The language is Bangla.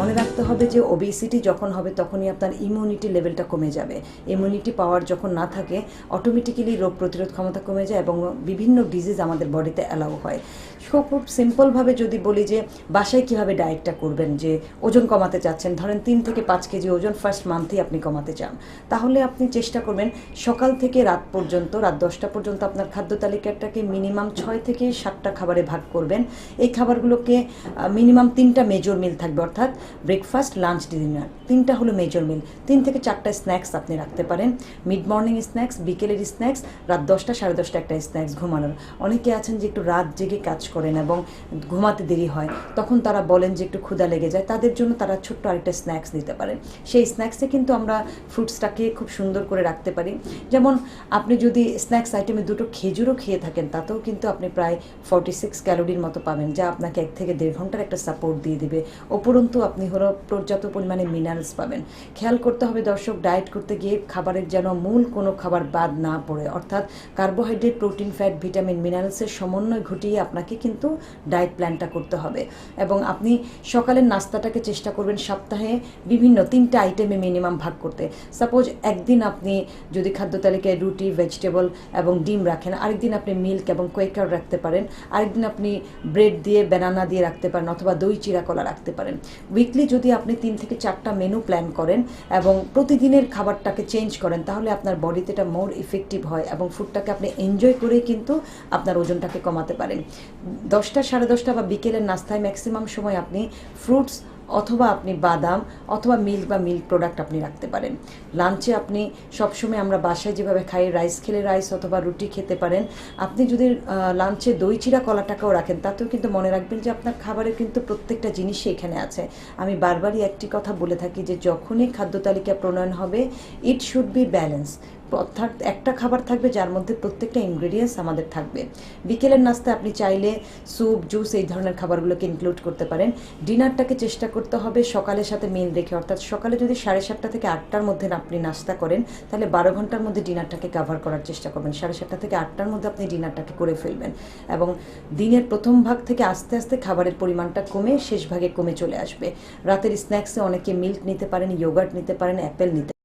মনে রাখতে হবে যে ওবেসিটি যখন হবে তখনই আপনার ইমিউনিটি লেভেলটা কমে যাবে। ইমিউনিটি পাওয়ার যখন না থাকে অটোমেটিক্যালি রোগ প্রতিরোধ ক্ষমতা কমে যায় এবং বিভিন্ন ডিজিজ আমাদের বডিতে অ্যালাউ হয়। খুব সিম্পলভাবে যদি বলি যে বাসায় কীভাবে ডায়েটটা করবেন, যে ওজন কমাতে চাচ্ছেন, ধরেন তিন থেকে পাঁচ কেজি ওজন ফার্স্ট মান্থেই আপনি কমাতে চান, তাহলে আপনি চেষ্টা করবেন সকাল থেকে রাত পর্যন্ত, রাত দশটা পর্যন্ত আপনার খাদ্য তালিকাটাকে মিনিমাম ছয় থেকে সাতটা খাবারে ভাগ করবেন। এই খাবারগুলোকে মিনিমাম তিনটা মেজর মিল থাকবে, অর্থাৎ ব্রেকফাস্ট লাঞ্চ ডিনার তিনটা হলো মেজর মিল তিন থেকে চারটা স্ন্যাক্স আপনি রাখতে পারেন। মিড মর্নিং স্ন্যাক্স বিকেলের স্ন্যাক্স রাত দশটা, সাড়ে দশটা একটা স্ন্যাক্স ঘুমানোর। অনেকে আছেন যে একটু রাত জেগে কাজ করেন এবং ঘুমাতে দেরি হয়, তখন তারা বলেন যে একটু ক্ষুধা লেগে যায়, তাদের জন্য তারা ছোট্ট আরেকটা স্ন্যাক্স নিতে পারেন। সেই স্ন্যাক্সে কিন্তু আমরা ফ্রুটসটাকে খুব সুন্দর করে রাখতে পারি। যেমন আপনি যদি স্ন্যাক্স আইটেমে দুটো খেজুরও খেয়ে থাকেন, তাতেও কিন্তু আপনি প্রায় ফর্টি সিক্স ক্যালোরির মতো পাবেন, যা আপনাকে এক থেকে দেড় ঘণ্টার একটা সাপোর্ট দিয়ে দিবে। উপরন্তু আপনি হলো পর্যাপ্ত পরিমাণে মিনারেলস পাবেন। খেয়াল করতে হবে দর্শক ডায়েট করতে গিয়ে খাবারের যেন মূল কোনো খাবার বাদ না পড়ে। অর্থাৎ কার্বোহাইড্রেট প্রোটিন ফ্যাট ভিটামিন মিনারেলসের সমন্বয় ঘটিয়ে আপনাকে কিন্তু ডায়েট প্ল্যানটা করতে হবে। এবং আপনি সকালের নাস্তাটাকে চেষ্টা করবেন সপ্তাহে বিভিন্ন তিনটা আইটেমে মিনিমাম ভাগ করতে। সাপোজ একদিন আপনি যদি খাদ্য তালিকায় রুটি ভেজিটেবল এবং ডিম রাখেন, আরেকদিন আপনি মিল্ক এবং কোয়েকার রাখতে পারেন, আরেকদিন আপনি ব্রেড দিয়ে ব্যানানা দিয়ে রাখতে পারেন অথবা দই, চিরা কলা রাখতে পারেন। উইকলি যদি আপনি তিন থেকে চারটা মেনু প্ল্যান করেন এবং প্রতিদিনের খাবারটাকে চেঞ্জ করেন, তাহলে আপনার বডিতে এটা মোর ইফেক্টিভ হয় এবং ফুডটাকে আপনি এনজয় করেই কিন্তু আপনার ওজনটাকে কমাতে পারেন। দশটা, সাড়ে দশটা বা বিকেলের নাস্তায় ম্যাক্সিমাম সময় আপনি ফ্রুটস অথবা আপনি বাদাম অথবা মিল্ক বা মিল্ক প্রোডাক্ট আপনি রাখতে পারেন। লাঞ্চে আপনি সবসময় আমরা বাসায় যেভাবে খাই রাইস খেলে রাইস অথবা রুটি খেতে পারেন। আপনি যদি লাঞ্চে দই চিরা কলাটাকেও রাখেন, তাতেও কিন্তু মনে রাখবেন যে আপনার খাবারের কিন্তু প্রত্যেকটা জিনিসই এখানে আছে। আমি বারবারই একটি কথা বলে থাকি যে যখনই খাদ্য তালিকা প্রণয়ন হবে ইট শুড বি ব্যালেন্স একটা খাবার থাকবে যার মধ্যে প্রত্যেকটা ইনগ্রেডিয়েন্টস আমাদের থাকবে। বিকেলের নাস্তায় আপনি চাইলে স্যুপ জুস এই ধরনের খাবারগুলোকে ইনক্লুড করতে পারেন। ডিনারটাকে চেষ্টা করতে হবে সকালের সাথে মিল রেখে। অর্থাৎ সকালে যদি সাড়ে সাতটা থেকে আটটার মধ্যে আপনি নাস্তা করেন, তাহলে বারো ঘণ্টার মধ্যে ডিনারটাকে কাভার করার চেষ্টা করবেন। সাড়ে সাতটা থেকে আটটার মধ্যে আপনি ডিনারটাকে করে ফেলবেন। এবং দিনের প্রথম ভাগ থেকে আস্তে আস্তে খাবারের পরিমাণটা কমে শেষ ভাগে কমে চলে আসবে। রাতের স্ন্যাক্সে অনেকে মিল্ক নিতে পারেন ইয়োগার্ট নিতে পারেন অ্যাপেল নিতে